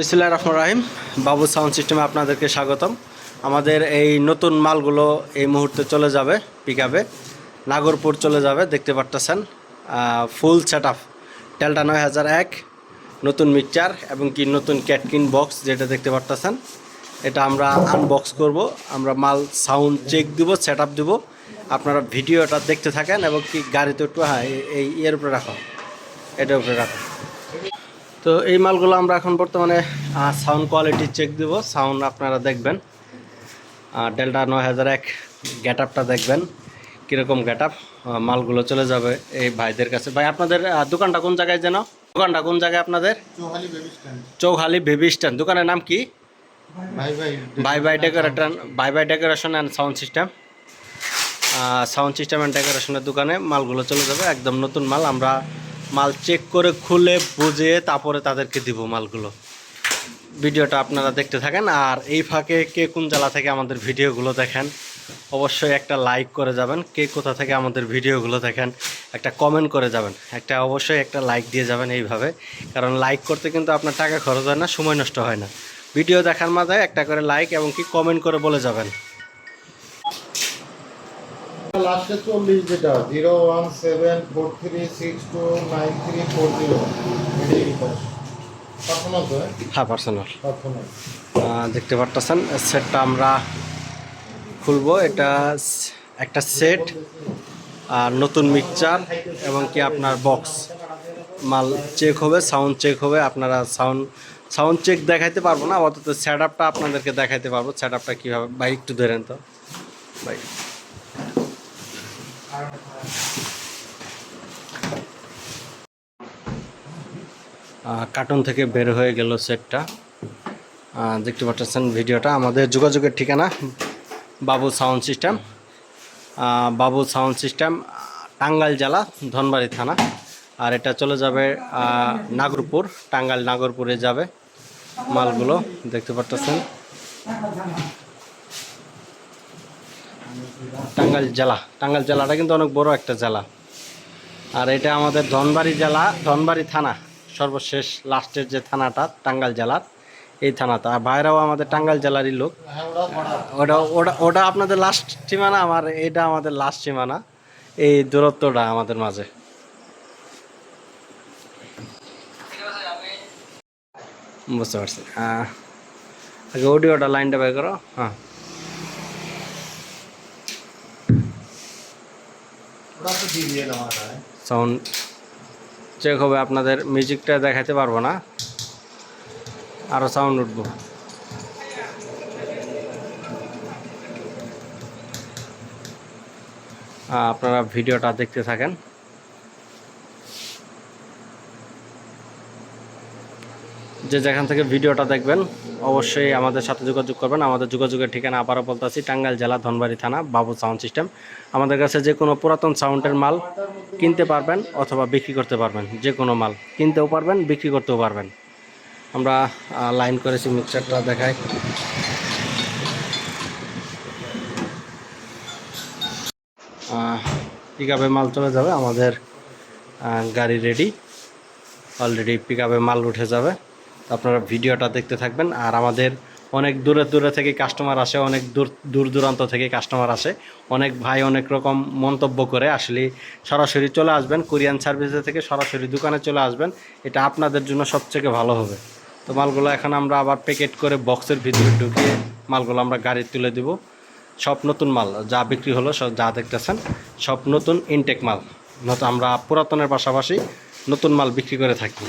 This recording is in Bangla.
বিসমিল্লাহ রহমান রাহিম। বাবু সাউন্ড সিস্টেমে আপনাদেরকে স্বাগতম। আমাদের এই নতুন মালগুলো এই মুহূর্তে চলে যাবে পিক আপে নাগরপুর চলে যাবে, দেখতে পারতেছেন। ফুল সেট আপ টেলটা নয় হাজার এক, নতুন মিক্সচার এবং কি নতুন ক্যাটকিন বক্স যেটা দেখতে পারতেছেন। এটা আমরা আনবক্স করব। আমরা মাল সাউন্ড চেক দিব সেট আপ দেবো। আপনারা ভিডিওটা দেখতে থাকেন এবং কি গাড়িতে একটু হ্যাঁ এই- এই ইয়ের উপরে রাখো এটার উপরে রাখো তো এই মালগুলো আমরা এখন বর্তমানে সাউন্ড কোয়ালিটি চেক দিব। সাউন্ড আপনারা দেখবেন। ডেল্টা নয় হাজার এক গেট আপটা দেখবেন। কীরকম গেট আপ মালগুলো চলে যাবে এই ভাইদের কাছে। ভাই আপনাদের দোকানটা কোন জায়গায় যেন? দোকানটা কোন জায়গায় আপনাদের? চৌহালি বেবি স্ট্যান্ড দোকানের নাম কি? ভাই ভাই বাই বাই ডেকোরেটন বাই by decoration and sound system sound system and ডেকোরেশনের দোকানে মালগুলো চলে যাবে। একদম নতুন মাল। আমরা মাল চেক করে খুলে বুঝে তারপরে তাদেরকে দিব মালগুলো। ভিডিওটা আপনারা দেখতে থাকেন, আর এই ফাঁকে কে কোন জেলা থেকে আমাদের ভিডিওগুলো দেখেন, অবশ্যই একটা লাইক করে যাবেন। কে কোথা থেকে আমাদের ভিডিওগুলো দেখেন, একটা কমেন্ট করে যাবেন। একটা অবশ্যই একটা লাইক দিয়ে যাবেন এইভাবে। কারণ লাইক করতে কিন্তু আপনার টাকা খরচ হয় না, সময় নষ্ট হয় না। ভিডিও দেখার মাঝে একটা করে লাইক এবং কি কমেন্ট করে বলে যাবেন। লাস্টে চল্লিশ যেটা zero one seven four three six two nine three four zero হ্যাঁ? পার্সোনাল দেখতে পারতেছেন সেটটা আমরা খুলবো। এটা একটা সেট আর নতুন মিক্সচার এবং কি আপনার বক্স মাল চেক হবে সাউন্ড চেক হবে আপনারা সাউন্ড সাউন্ড চেক দেখাইতে পারব না অত সেট আপটা আপনাদেরকে দেখাইতে পারব। সেট আপটা কীভাবে বাইক একটু ধরেন তো। ভাই। কার্টুন থেকে বের হয়ে গেল সেটটা দেখতে পাচ্ছেন ভিডিওটা আমাদের যোগাযোগের ঠিকানা Babu sound system Babu sound system Tangail জেলা, ধনবাড়ি থানা। আর এটা চলে যাবে নাগরপুর। টাঙ্গাইল, নাগরপুরে যাবে মালগুলো। দেখতে পাচ্ছেন। টাঙ্গাইল জেলা। টাঙ্গাইল জেলাটা কিন্তু অনেক বড় একটা জেলা। আর এটা আমাদের ধনবাড়ি জেলা ধনবাড়ি থানা সর্বশেষ লাস্টের যে থানাটা টাঙ্গাইল জেলার এই থানাটা। আর বাইরেও আমাদের টাঙ্গাইল জেলারই লোক। হ্যাঁ ওটা ওটা ওটা আপনাদের লাস্ট সীমানা আমার এটা আমাদের লাস্ট সীমানা এই দূরত্বটা আমাদের মাঝে। বুঝতে পারছি। আহ, আগে অডিওটা লাইনটা বের করো। হ্যাঁ ওরা তো দিয়ে দিয়ে দেওয়া হয় সাউন্ড চেক হবে আপনাদের মিউজিকটা দেখাতে পারব না আরও সাউন্ড উঠবো আপনারা ভিডিওটা দেখতে থাকেন যে যেখান থেকে ভিডিওটা দেখবেন, অবশ্যই আমাদের সাথে যোগাযোগ করবেন। আমাদের যোগাযোগের ঠিকানা আবারও বলতেছি, টাঙ্গাইল জেলা ধনবাড়ি থানা, বাবু সাউন্ড সিস্টেম। আমাদের কাছে যে কোনো পুরাতন সাউন্ডের মাল কিনতে পারবেন অথবা বিক্রি করতে পারবেন। যে কোনো মাল কিনতেও পারবেন, বিক্রি করতেও পারবেন। আমরা লাইন করেছি মিক্সারটা দেখাই। পিক মাল চলে যাবে, আমাদের গাড়ি রেডি অলরেডি পিক মাল উঠে যাবে। আপনারা ভিডিওটা দেখতে থাকবেন। আর আমাদের অনেক দূরে দূরে থেকে কাস্টমার আসে, অনেক দূর দূর দূরান্ত থেকে কাস্টমার আসে। অনেক ভাই অনেক রকম মন্তব্য করে আসলে সরাসরি চলে আসবেন, কোরিয়ান সার্ভিসে থেকে সরাসরি দোকানে চলে আসবেন। এটা আপনাদের জন্য সবথেকে ভালো হবে। তো মালগুলো এখন আমরা আবার প্যাকেট করে বক্সের ভিতরে ঢুকিয়ে মালগুলো আমরা গাড়ি তুলে দিব। সব নতুন মাল, যা বিক্রি হলো, সব যা দেখতেছেন, সব নতুন ইনটেক মাল। নতুন আমরা পুরাতনের পাশাপাশি নতুন মাল বিক্রি করে থাকি।